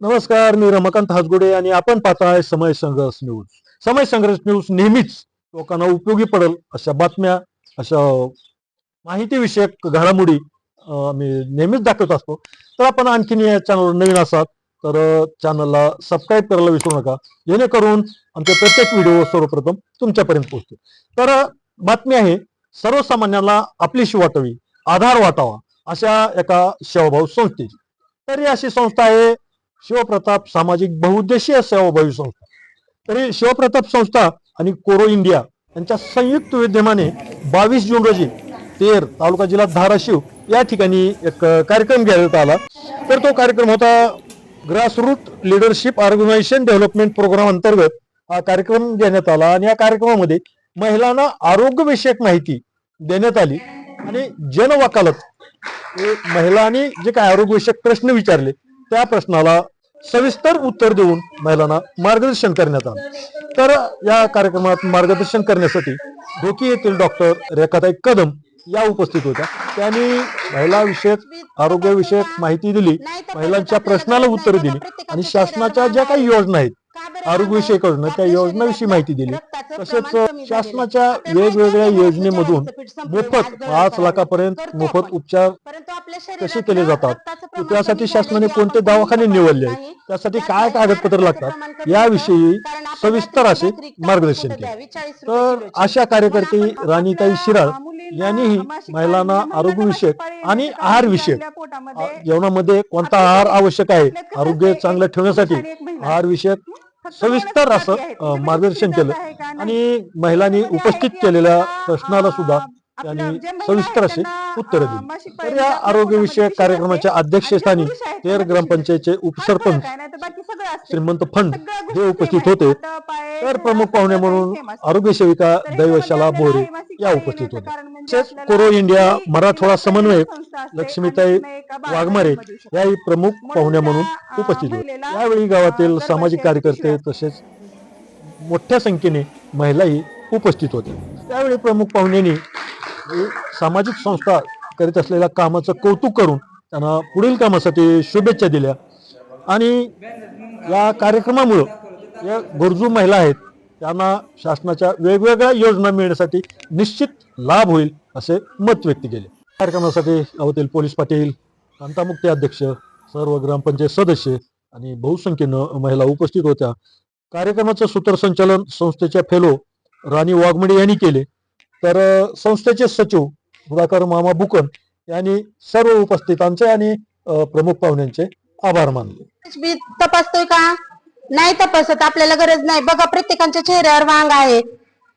नमस्कार मी रमाकांत हासगुडे आणि आपण पाहताय समय संघर्ष न्यूज समय संघर्ष न्यूज नेहमीच लोकांना उपयोगी पडेल अशा बातम्या अशा माहितीविषयक घडामोडी आम्ही नेहमीच दाखवत असतो. तर आपण आणखीन या चॅनलवर नवीन असाल तर चॅनलला सबस्क्राईब करायला विसरू नका. जेणेकरून आमचे प्रत्येक व्हिडिओ सर्वप्रथम तुमच्यापर्यंत पोहोचतो तर बातमी आहे सर्वसामान्यांना आपलीशी वाटावी आधार वाटावा अशा एका सेवाभाऊ संस्थेची. तर ही अशी संस्था आहे शिवप्रताप सामाजिक बहुउद्देशीय सेवाभावी संस्था. तरी शिवप्रताप संस्था आणि कोरो इंडिया यांच्या संयुक्त विद्यमाने बावीस जून रोजी तेर तालुका जिल्हा धाराशिव या ठिकाणी एक कार्यक्रम घेण्यात आला. तर तो कार्यक्रम होता grassroot leadership organisation development programme अंतर्गत हा कार्यक्रम घेण्यात आला आणि या कार्यक्रमामध्ये महिलांना आरोग्यविषयक माहिती देण्यात आली आणि जनवकालत महिलांनी जे काय आरोग्यविषयक प्रश्न विचारले त्या प्रश्नाला सविस्तर उत्तर देऊन महिलांना मार्गदर्शन करण्यात आलं. तर या कार्यक्रमात मार्गदर्शन करण्यासाठी ढोकी येथील डॉक्टर रेखाताई कदम या उपस्थित होत्या. त्यांनी महिलाविषयक आरोग्यविषयक माहिती दिली महिलांच्या प्रश्नाला उत्तर दिली आणि शासनाच्या ज्या काही योजना आहेत आरोग्यविषयक योजना त्या योजनाविषयी माहिती दिली. तसेच शासनाच्या वेगवेगळ्या योजनेमधून मोफत पाच लाखापर्यंत मोफत उपचार कसे केले जातात? त्यासाठी शासनाने कोणते दवाखाने निवडले? त्यासाठी काय कागदपत्र लागतात? याविषयी सविस्तर असे मार्गदर्शन केले. तर अशा कार्यकर्ते राणीताई शिराळ यांनीही महिलांना आरोग्यविषयक आणि आहार विषयक जेवणामध्ये कोणता आहार आवश्यक आहे? आरोग्य चांगलं ठेवण्यासाठी आहार विषयक सविस्तर असं मार्गदर्शन केलं. आणि महिलांनी उपस्थित केलेल्या प्रश्नाला सुद्धा त्यांनी सविस्तर असे उत्तर दिली. तर या आरोग्यविषयक कार्यक्रमाच्या अध्यक्षस्थानी तेर ग्रामपंचायतचे उपसरपंच श्रीमंत फंड हे उपस्थित होते. तर प्रमुख पाहुणे म्हणून आरोग्य सेविका दैवशाला बोरे या उपस्थित होत्या तसेच कोरो इंडिया मराठवाडा समन्वयक लक्ष्मीताई वाघमारे याही प्रमुख पाहुण्या म्हणून उपस्थित होते. यावेळी गावातील सामाजिक कार्यकर्ते तसेच मोठ्या संख्येने महिलाही उपस्थित होत्या त्यावेळी प्रमुख पाहुण्यांनी सामाजिक संस्था करीत असलेल्या कामाचं कौतुक करून त्यांना पुढील कामासाठी शुभेच्छा दिल्या. आणि या कार्यक्रमामुळं या गरजू महिला आहेत त्यांना शासनाच्या वेगवेगळ्या योजना मिळण्यासाठी निश्चित लाभ होईल असे मत व्यक्त केले. कार्यक्रमासाठी अवतील पोलीस पाटील कांतामुक्ती अध्यक्ष सर्व ग्रामपंचायत सदस्य आणि बहुसंख्येनं महिला उपस्थित होत्या. कार्यक्रमाचं सूत्रसंचालन संस्थेच्या फेलो राणी वाघमडे यांनी केले. तर संस्थेचे सचिव सुधाकर मामा बुकन यांनी सर्व उपस्थितांचे आणि प्रमुख पाहुण्यांचे आभार मानले. मी तपासतोय का? नाही तपासत आपल्याला गरज नाही. बघा प्रत्येकाच्या चेहऱ्यावर वांग आहे.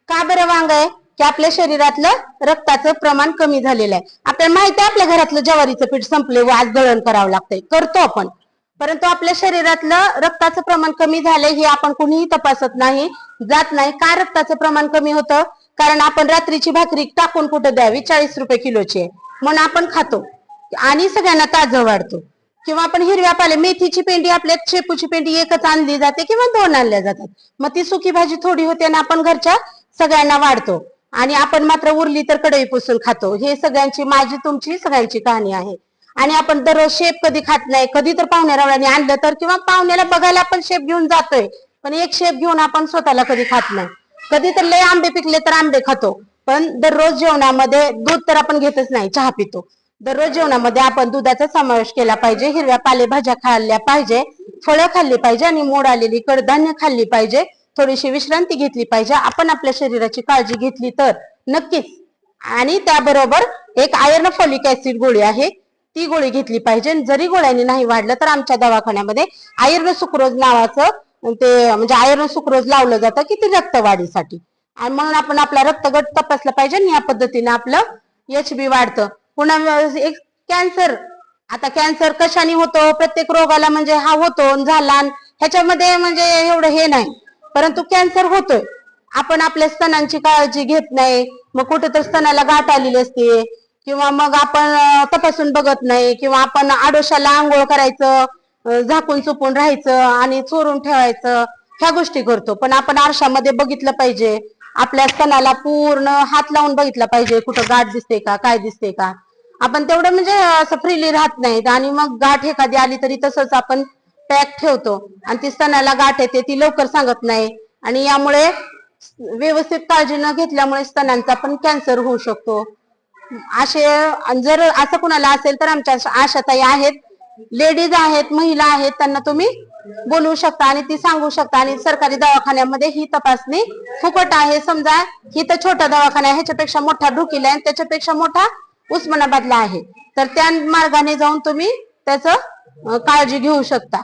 का बरं वांग आहे? की आपल्या शरीरातलं रक्ताचं प्रमाण कमी झालेलं आहे. आपल्याला माहिती आहे आपल्या घरातलं ज्वारीचं पीठ संपले व आज दळण करावं लागतंय. करतो आपण. परंतु आपल्या शरीरातलं रक्ताचं प्रमाण कमी झालंय हे आपण कुणीही तपासत नाही जात नाही. का रक्ताचं प्रमाण कमी होतं? कारण आपण रात्रीची भाकरी टाकून कुठं द्यावी? चाळीस रुपये किलोची आहे. म्हणून आपण खातो. आणि सगळ्यांना ताजं वाढतो. किंवा आपण हिरव्या पाले मेथीची पेंडी आपल्या शेपूची पेंडी एकच आणली जाते किंवा दोन आणल्या जातात. मग ती सुकी भाजी थोडी होते आणि आपण घरच्या सगळ्यांना वाढतो. आणि आपण मात्र उरली तर कढई पुसून खातो. हे सगळ्यांची माझी तुमची सगळ्यांची कहाणी आहे. आणि आपण दररोज शेप कधी खात नाही कधी तर पाहुण्यारावळ्याने आणलं तर किंवा पाहुण्याला बघायला आपण शेप घेऊन जातोय. पण एक शेप घेऊन आपण स्वतःला कधी खात नाही. कधी तर लय आंबे पिकले तर आंबे खातो. पण दररोज जेवणामध्ये दूध तर आपण घेतच नाही चहा पितो. दररोज जेवणामध्ये आपण दुधाचा समावेश केला पाहिजे हिरव्या पालेभाज्या खाल्ल्या पाहिजे फळं खाल्ली पाहिजे आणि मोड आलेली कडधान्य खाल्ली पाहिजे थोडीशी विश्रांती घेतली पाहिजे आपण आपल्या शरीराची काळजी घेतली तर. नक्कीच. आणि त्याबरोबर एक आयर्न फॉलिक ऍसिड गोळी आहे ती गोळी घेतली पाहिजे. आणि जरी गोळ्यांनी नाही वाढलं तर आमच्या दवाखान्यामध्ये आयर्न सुक्रोज नावाचं ते म्हणजे आयर्न सुक्रोज लावलं जातं की ते रक्तवाढीसाठी. आणि म्हणून आपण आपला रक्तगट तपासला पाहिजे आणि या पद्धतीने आपलं एच बी वाढतं. पुन्हा एक कॅन्सर आता कॅन्सर कशाने होतो? प्रत्येक रोगाला म्हणजे हा होतो झाला ह्याच्यामध्ये म्हणजे एवढं हे नाही. परंतु कॅन्सर होतोय. आपण आपल्या स्तनांची काळजी घेत नाही. मग कुठे तर स्तनाला गाठ आलेली असते. किंवा मग आपण तपासून बघत नाही. किंवा आपण आडोशाला आंघोळ करायचं झाकून चुपून राहायचं आणि चोरून ठेवायचं ह्या गोष्टी करतो. पण आपण आरशामध्ये बघितलं पाहिजे. आपल्या स्तनाला पूर्ण हात लावून बघितला पाहिजे कुठं गाठ दिसते का काय दिसते का. आपण तेवढं म्हणजे असं फ्रीली राहत नाहीत आणि मग गाठ एखादी आली तरी तसंच आपण पॅक ठेवतो. आणि ती स्तनाला गाठ येते ती लवकर सांगत नाही. आणि यामुळे व्यवस्थित काळजी न घेतल्यामुळे स्तनांचा पण कॅन्सर होऊ शकतो. असे आणि जर असं कुणाला असेल तर आमच्या आशाताई आहेत. लेडीज आहेत महिला आहेत त्यांना तुम्ही बोलवू शकता आणि ती सांगू शकता. आणि सरकारी दवाखान्यामध्ये ही तपासणी फुकट आहे. समजा ही तर छोटा दवाखाना आहे. ह्याच्यापेक्षा मोठा ढुकीला आहे आणि त्याच्यापेक्षा मोठा उस्मानाबादला आहे. तर त्या मार्गाने जाऊन तुम्ही त्याच काळजी घेऊ शकता.